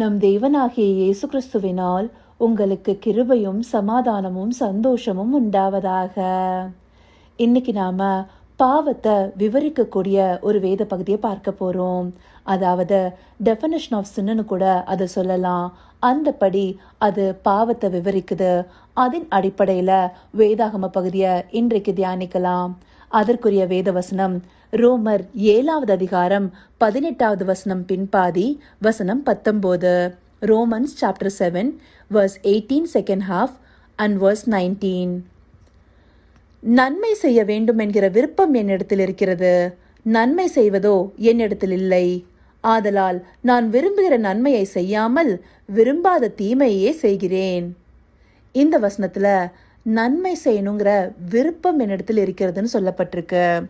நம் தேவனாகிய இயேசு கிறிஸ்துவினால் உங்களுக்கு கிருபையும் சமாதானமும் சந்தோஷமும் உண்டாவதாக. இன்னைக்கு நாம பாவத்தை விவரிக்கக்கூடிய ஒரு வேத பகுதியை பார்க்க போறோம். அதாவது டெஃபனிஷன் ஆஃப் சின்னு கூட அதை சொல்லலாம். அந்தபடி அது பாவத்தை விவரிக்குது. அதன் அடிப்படையில் வேதாகம பகுதியை இன்றைக்கு தியானிக்கலாம். அதற்குரிய வேத வசனம் ரோமர் ஏழாவது அதிகாரம் பதினெட்டாவது வசனம் பின்பாதி வசனம் பத்தொம்போது Romans chapter seven verse eighteen second half and verse nineteen நன்மை செய்ய வேண்டும் என்கிற விருப்பம் என்னிடத்தில் இருக்கிறது. நன்மை செய்வதோ என்னிடத்தில் இல்லை. ஆதலால் நான் விரும்புகிற நன்மையை செய்யாமல் விரும்பாத தீமையே செய்கிறேன். இந்த வசனத்தில் நன்மை செய்யணுங்கிற விருப்பம் என்னிடத்தில் இருக்கிறதுன்னு சொல்லப்பட்டிருக்கு.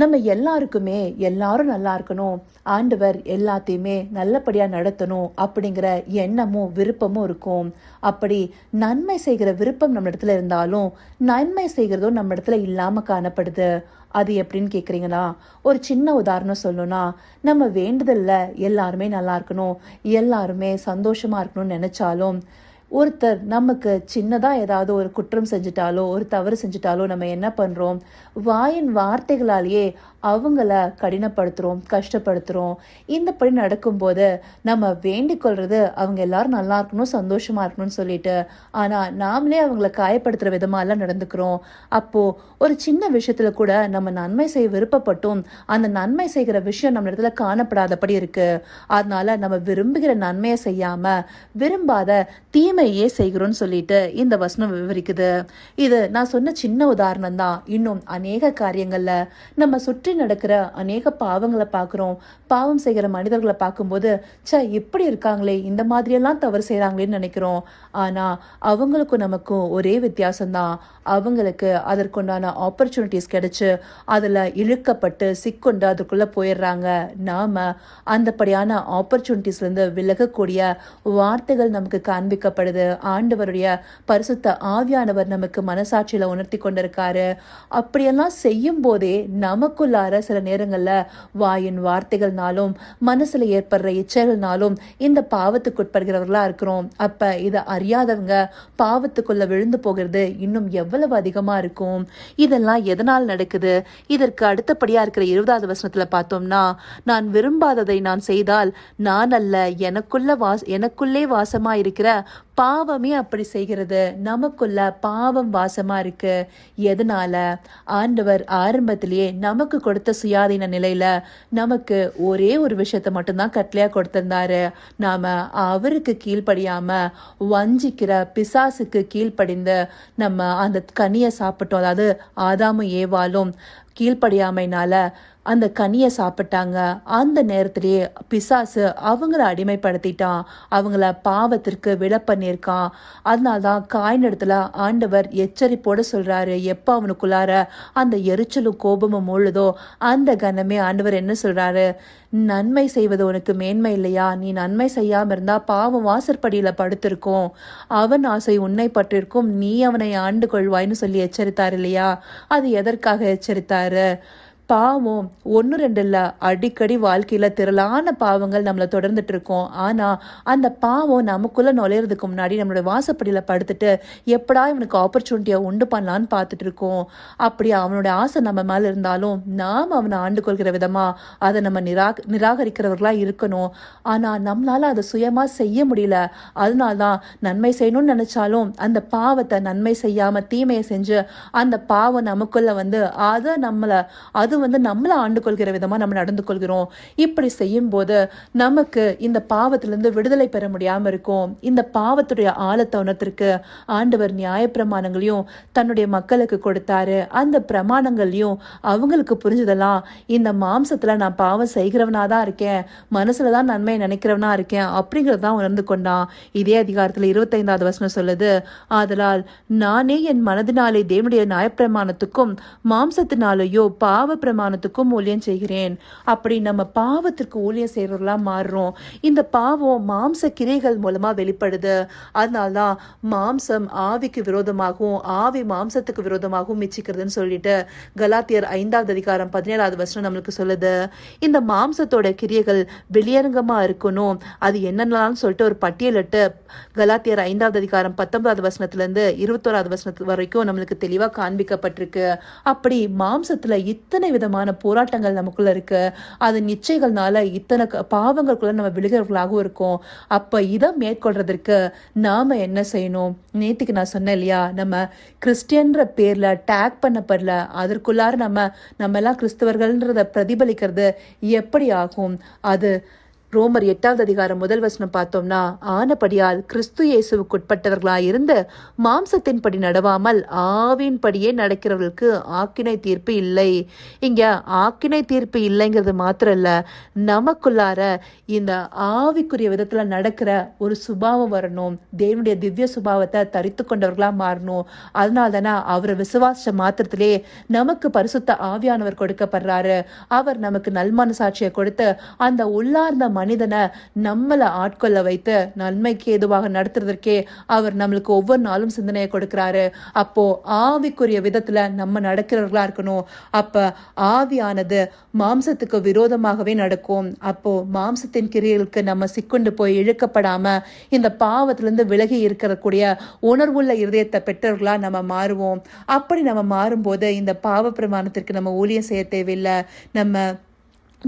நம்ம எல்லாருக்குமே எல்லாரும் நல்லா இருக்கணும். ஆண்டவர் எல்லாத்தையுமே நல்லபடியாக நடத்தணும் அப்படிங்கிற எண்ணமும் விருப்பமும் இருக்கும். அப்படி நன்மை செய்கிற விருப்பம் நம்ம இடத்துல இருந்தாலும் நன்மை செய்கிறதும் நம்ம இடத்துல இல்லாமல் காணப்படுது. அது எப்படின்னு கேட்குறீங்களா ஒரு சின்ன உதாரணம் சொல்லணும்னா நம்ம வேண்டுதலில் எல்லாருமே நல்லா இருக்கணும். எல்லாருமே சந்தோஷமாக இருக்கணும்னு நினச்சாலும் ஒருத்தர் நமக்கு சின்னதாக ஏதாவது ஒரு குற்றம் செஞ்சுட்டாலோ ஒரு தவறு செஞ்சுட்டாலோ நம்ம என்ன பண்ணுறோம் வாயின் வார்த்தைகளாலேயே அவங்கள கடினப்படுத்துகிறோம் கஷ்டப்படுத்துகிறோம் இந்தப்படி நடக்கும்போது நம்ம வேண்டிக் கொள்வது அவங்க எல்லாரும் நல்லா இருக்கணும் சந்தோஷமாக இருக்கணும்னு சொல்லிட்டு ஆனால் நாமளே அவங்கள காயப்படுத்துகிற விதமா எல்லாம் நடந்துக்கிறோம். அப்போது ஒரு சின்ன விஷயத்தில் கூட நம்ம நன்மை செய்ய விருப்பப்பட்டும் அந்த நன்மை செய்கிற விஷயம் நம்ம இடத்துல காணப்படாதபடி இருக்குது அதனால நம்ம விரும்புகிற நன்மையை செய்யாமல் விரும்பாத தீமை தீமையே செய்கிறோம்னு சொல்லிட்டு இந்த வசனம் விவரிக்குது. இது நான் சொன்ன சின்ன உதாரணம் தான் இன்னும் அநேக காரியங்களில் நம்ம சுற்றி நடக்கிற அநேக பாவங்களை பார்க்குறோம். பாவம் செய்கிற மனிதர்களை பார்க்கும்போது ச இப்படி இருக்காங்களே இந்த மாதிரியெல்லாம் தவறு செய்கிறாங்களேன்னு நினைக்கிறோம். ஆனால் அவங்களுக்கும் நமக்கும் ஒரே வித்தியாசம்தான். அவங்களுக்கு அதற்குண்டான ஆப்பர்ச்சுனிட்டிஸ் கிடைச்சு அதில் இழுக்கப்பட்டு சிக்கொண்டு அதுக்குள்ளே போயிடுறாங்க. நாம அந்தப்படியான ஆப்பர்ச்சுனிட்டிஸ்லேருந்து விலகக்கூடிய வார்த்தைகள் நமக்கு காண்பிக்கப்படுது ஆண்டவருடைய பரிசுத்த ஆவியானவர் நமக்கு மனசாட்சியில் உணர்த்தி கொண்டிருக்காரு. அப்படியெல்லாம் செய்யும் போதே நமக்குள்ளார சில நேரங்களில் வாயின் வார்த்தைகள்னாலும் மனசில் ஏற்படுற இச்சைகள்னாலும் இந்த பாவத்துக்குட்படுகிறவர்களா இருக்கிறோம். அப்போ இதை அறியாதவங்க பாவத்துக்குள்ளே விழுந்து போகிறது இன்னும் எவ்வளவு அதிகமாக இருக்கும்? இதெல்லாம் எதனால் நடக்குது? இதற்கு அடுத்தபடியாக இருக்கிற இருபதாவது வசனத்தில் பார்த்தோம்னா நான் விரும்பாததை நான் செய்தால் நான் அல்ல எனக்குள்ள வாஸ் எனக்குள்ளே வாசமாக இருக்கிற பாவமே அப்படி செய்கிறது. நமக்குள்ள பாவம் வாசமாக இருக்கு. எதனால? ஆண்டவர் ஆரம்பத்திலேயே நமக்கு கொடுத்த சுயாதீன நிலையில நமக்கு ஒரே ஒரு விஷயத்த மட்டும்தான் கட்டளையா கொடுத்திருந்தாரு. நாம் அவருக்கு கீழ்ப்படியாமல் வஞ்சிக்கிற பிசாசுக்கு கீழ்ப்படிந்து நம்ம அந்த கனியை சாப்பிட்டோம். அதாவது ஆதாமும் ஏவாலும் கீழ்ப்படியாமைனால அந்த கனியை சாப்பிட்டாங்க. அந்த நேரத்திலேயே பிசாசு அவங்கள அடிமைப்படுத்திட்டான். அவங்கள பாவத்திற்கு விட பண்ணியிருக்கான். அதனால தான் காயினிடத்துல ஆண்டவர் எச்சரிப்போட சொல்றாரு. எப்போ அவனுக்குள்ளார அந்த எரிச்சலும் கோபமும் முழுதோ அந்த கணமே ஆண்டவர் என்ன சொல்றாரு? நன்மை செய்வது உனக்கு மேன்மை இல்லையா? நீ நன்மை செய்யாம இருந்தா பாவம் வாசற்படியில படுத்திருக்கும். அவன் ஆசை உன்னை பற்றிருக்கும். நீ அவனை ஆண்டு கொள்வாய்னு சொல்லி எச்சரித்தார் இல்லையா? அது எதற்காக எச்சரித்தாரு? பாவம். ஒன்று ரெண்டு இல்லை அடிக்கடி வாழ்க்கையில் திரளான பாவங்கள் நம்மளை தொடர்ந்துட்டு இருக்கோம் ஆனால் அந்த பாவம் நமக்குள்ளே நுழையிறதுக்கு முன்னாடி நம்மளோட வாசப்படியில் படுத்துட்டு எப்படா இவனுக்கு ஆப்பர்ச்சுனிட்டியை உண்டு பண்ணலான்னு பார்த்துட்டு இருக்கோம் அப்படி அவனோட ஆசை நம்ம மேலே இருந்தாலும் நாம் அவனை ஆண்டு கொள்கிற விதமாக அதை நம்ம நிரா நிராகரிக்கிறவர்களாக இருக்கணும். ஆனால் நம்மளால் அதை சுயமாக செய்ய முடியல. அதனால தான் நன்மை செய்யணும்னு நினச்சாலும் அந்த பாவத்தை நன்மை செய்யாமல் தீமையை செஞ்சு அந்த பாவம் நமக்குள்ளே வந்து அதை நம்மளை அது வந்து நம்மளை ஆண்டு கொள்கிற விதமாக நம்ம நடந்து கொள்கிறோம் இப்படி செய்யும்போது நமக்கு இந்த பாவத்திலிருந்து விடுதலை பெற முடியாமல் இருக்கும். இந்த பாவத்துடைய ஆழத்தை உணர்த்திற்கு ஆண்டவர் நியாயப்பிரமாணங்களையும் தன்னுடைய மக்களுக்கு கொடுத்தாரு. அந்த பிரமாணங்களையும் அவங்களுக்கு புரிஞ்சதெல்லாம் இந்த மாம்சத்தில் நான் பாவம் செய்கிறவனாக தான் இருக்கேன். மனசில் தான் நன்மை நினைக்கிறவனா இருக்கேன் அப்படிங்கறதான் உணர்ந்து கொண்டான். இதே அதிகாரத்தில் இருபத்தைந்தாவது வசனம் சொல்லுது ஆதலால் நானே என் மனதினாலே தேவனுடைய நியாயப்பிரமாணத்துக்கும் மாம்சத்தினாலேயோ பாவ பிரமாணத்துக்கும் ஊழியம் செய்கிறேன். அப்படி நம்ம பாவத்திற்கு ஊழியம் செய்கிறவர்களாக மாறுறோம். இந்த பாவம் மாம்ச கிரைகள் மூலமாக வெளிப்படுது. அதனால்தான் மாம்சம் ஆவிக்கு விரோதமாகவும் ஆவி மாம்சத்துக்கு விரோதமாகவும் மிச்சிக்கிறதுன்னு சொல்லிட்டு கலாத்தியர் ஐந்தாவது அதிகாரம் பதினேழாவது வருஷம் நம்மளுக்கு சொல்லுது. இந்த மாம்சத்தோட கிரியைகள் வெளியரங்கமாக இருக்கணும். அது என்னென்னலாம்னு சொல்லிட்டு ஒரு பட்டியலிட்டு கலாத்தியர் ஐந்தாவது அதிகாரம் பத்தொன்பதாவது வசனத்துலேருந்து இருபத்தோராவது வசனத்து வரைக்கும் நம்மளுக்கு தெளிவாக காண்பிக்கப்பட்டிருக்கு. அப்படி மாம்சத்தில் இத்தனை விதமான போராட்டங்கள் நமக்குள்ளே இருக்குது அது நிச்சயங்கள்னால இத்தனை க- பாவங்களுக்குள்ள நம்ம விழுகிறவர்களாகவும் இருக்கும். அப்போ இதை மேற்கொள்றதற்கு நாம் என்ன செய்யணும்? நேற்றுக்கு நான் சொன்னேன் இல்லையா நம்ம கிறிஸ்டியன்ற பேரில் டேக் பண்ணப்படல. அதற்குள்ளார நம்ம நம்ம எல்லாம் பிரதிபலிக்கிறது எப்படி ஆகும்? அது ரோமர் எட்டாவது அதிகாரம் முதல் வசனம் பார்த்தோம்னா ஆனபடியால் கிறிஸ்து இயேசுவுக்குட்பட்டவர்களாய் இருந்து மாம்சத்தின்படி நடவாமல் ஆவின்படியே நடக்கிறவர்களுக்கு ஆக்கினை தீர்ப்பு இல்லை. இங்க ஆக்கினை தீர்ப்பு இல்லைங்கிறது மாத்திரம் இல்ல நமக்குள்ளார இந்த ஆவிக்குரிய விதத்துல நடக்கிற ஒரு சுபாவம் வரணும் தேவனுடைய திவ்ய சுபாவத்தை தரித்து கொண்டவர்களா மாறணும். அதனால தானே அவரை விசுவாச மாத்திரத்திலே நமக்கு பரிசுத்த ஆவியானவர் கொடுக்கப்படுறாரு. அவர் நமக்கு நல்மனசாட்சியை கொடுத்து அந்த உள்ளார்ந்த மனிதனை நம்மளை ஆட்கொள்ள வைத்து நன்மைக்கு ஏதுவாக நடத்துறதற்கே அவர் நம்மளுக்கு ஒவ்வொரு நாளும் சிந்தனையை கொடுக்கிறாரு. அப்போ ஆவிக்குரிய விதத்துல நம்ம நடக்கிறவர்களா இருக்கணும். அப்ப ஆவியானது மாம்சத்துக்கு விரோதமாகவே நடக்கும். அப்போ மாம்சத்தின் கிரியைகளுக்கு நம்ம சிக்குண்டு போய் இழுக்கப்படாம இந்த பாவத்திலிருந்து விலகி இருக்கக்கூடிய உணர்வுள்ள இருதயத்தை பெற்றவர்களா நம்ம மாறுவோம். அப்படி நம்ம மாறும்போது இந்த பாவ பிரமாணத்திற்கு நம்ம ஊழியம் செய்ய தேவையில்லை. நம்ம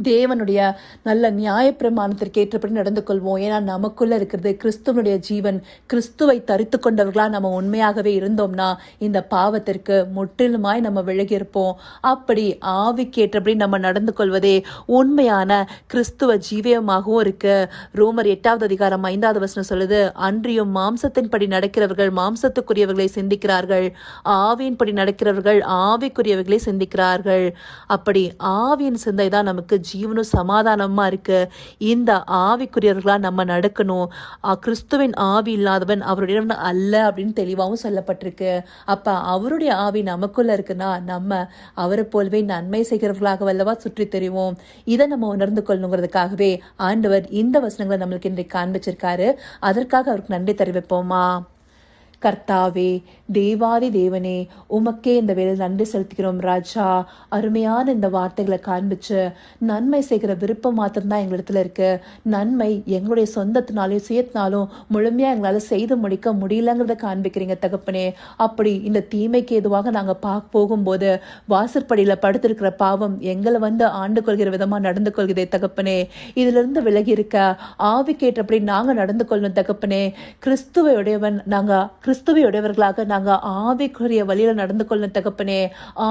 தேவனுடைய நல்ல நியாயப்பிரமாணத்திற்கு ஏற்றபடி நடந்து கொள்வோம் ஏன்னா நமக்குள்ளே இருக்கிறது கிறிஸ்துவனுடைய ஜீவன் கிறிஸ்துவை தரித்து கொண்டவர்களாக நம்ம உண்மையாகவே இருந்தோம்னா இந்த பாவத்திற்கு முற்றிலுமாய் நம்ம விலகி இருப்போம் அப்படி ஆவிக்கு ஏற்றபடி நம்ம நடந்து கொள்வதே உண்மையான கிறிஸ்துவ ஜீவியமாகவும் இருக்கு. ரோமர் எட்டாவது அதிகாரம் ஐந்தாவது வசனம் சொல்லுது அன்றியும் மாம்சத்தின்படி நடக்கிறவர்கள் மாம்சத்துக்குரியவர்களை சிந்திக்கிறார்கள். ஆவியின்படி நடக்கிறவர்கள் ஆவிக்குரியவர்களை சிந்திக்கிறார்கள். அப்படி ஆவியின் சிந்தை தான் நமக்கு ஜீவனும் சமாதானமாக இருக்கு இந்த ஆவிக்குரியவர்களாக நம்ம நடக்கணும். கிறிஸ்துவின் ஆவி இல்லாதவன் அவருடைய அல்ல அப்படின்னு தெளிவாகவும் சொல்லப்பட்டிருக்கு. அப்போ அவருடைய ஆவி நமக்குள்ளே இருக்குன்னா நம்ம அவரை போலவே நன்மை செய்கிறவர்களாக வல்லவா சுற்றி தெரிவோம். இதை நம்ம உணர்ந்து கொள்ளணுங்கிறதுக்காகவே ஆண்டவர் இந்த வசனங்களை நம்மளுக்கு இன்றைக்கு காண்பிச்சிருக்காரு. அதற்காக அவருக்கு நன்றி தெரிவிப்போமா? கர்த்தாவே தேவாதி தேவனே உமக்கே இந்த வேலை நன்றி செலுத்துகிறோம் ராஜா. அருமையான இந்த வார்த்தைகளை காண்பிச்சு நன்மை செய்கிற விருப்பம் மாத்திரம்தான் எங்களிடத்துல இருக்கு. நன்மை எங்களுடைய சொந்தத்தினாலும் சுயத்தினாலும் முழுமையா எங்களால செய்து முடிக்க முடியலங்கிறத காண்பிக்கிறீங்க தகப்பனே. அப்படி இந்த தீமைக்கு எதுவாக நாங்க பா போகும்போது வாசற்படியில படுத்திருக்கிற பாவம் எங்களை வந்து ஆண்டு கொள்கிற விதமா நடந்து கொள்கிறதே தகப்பனே. இதுல இருந்து விலகி இருக்க ஆவிக்கேற்றபடி நாங்க நடந்து கொள்ளணும் தகப்பனே. கிறிஸ்துவையுடையவன் உடையவன் கிறிஸ்துவையுடையவர்களாக நாங்கள் ஆவிக்குரிய வழியில் நடந்து கொள்ளும் தகப்பனே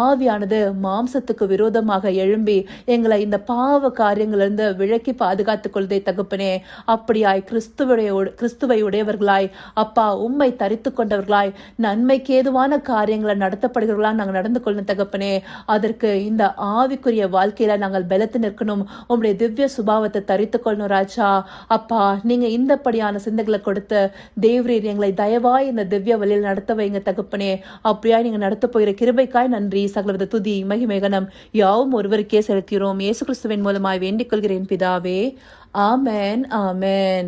ஆவியானது மாம்சத்துக்கு விரோதமாக எழும்பி எங்களை இந்த பாவ காரியங்களிலிருந்து விளக்கி விலக்கி பாதுகாத்துக் கொள்தே தகப்பனே. அப்படியாய் கிறிஸ்துவுடைய கிறிஸ்துவை உடையவர்களாய் அப்பா உம்மை தரித்து கொண்டவர்களாய் நன்மைக்கு ஏதுவான காரியங்களை நடத்தப்படுகிறவர்களாக நாங்கள் நடந்து கொள்ளும் தகப்பனே. அதற்கு இந்த ஆவிக்குரிய வாழ்க்கையில நாங்கள் பலத்து நிற்கணும். உங்களுடைய திவ்ய சுபாவத்தை தரித்து கொள்ளணும் ராஜா. அப்பா நீங்க இந்தப்படியான சிந்தைகளை கொடுத்து தேவரீர் எங்களை தயவாய் இந்த திவ்ய வழியில் நடத்த வைங்க தகப்பனே. அப்படியா நீங்க நடத்த போகிற கிருபைக்காய் நன்றி. சகலவித துதி மகிமேகனம் யாவும் ஒருவருக்கே செலுத்துகிறோம். இயேசு கிறிஸ்துவின் மூலமாய் வேண்டிக் கொள்கிறேன் பிதாவே. ஆமேன் ஆமேன்.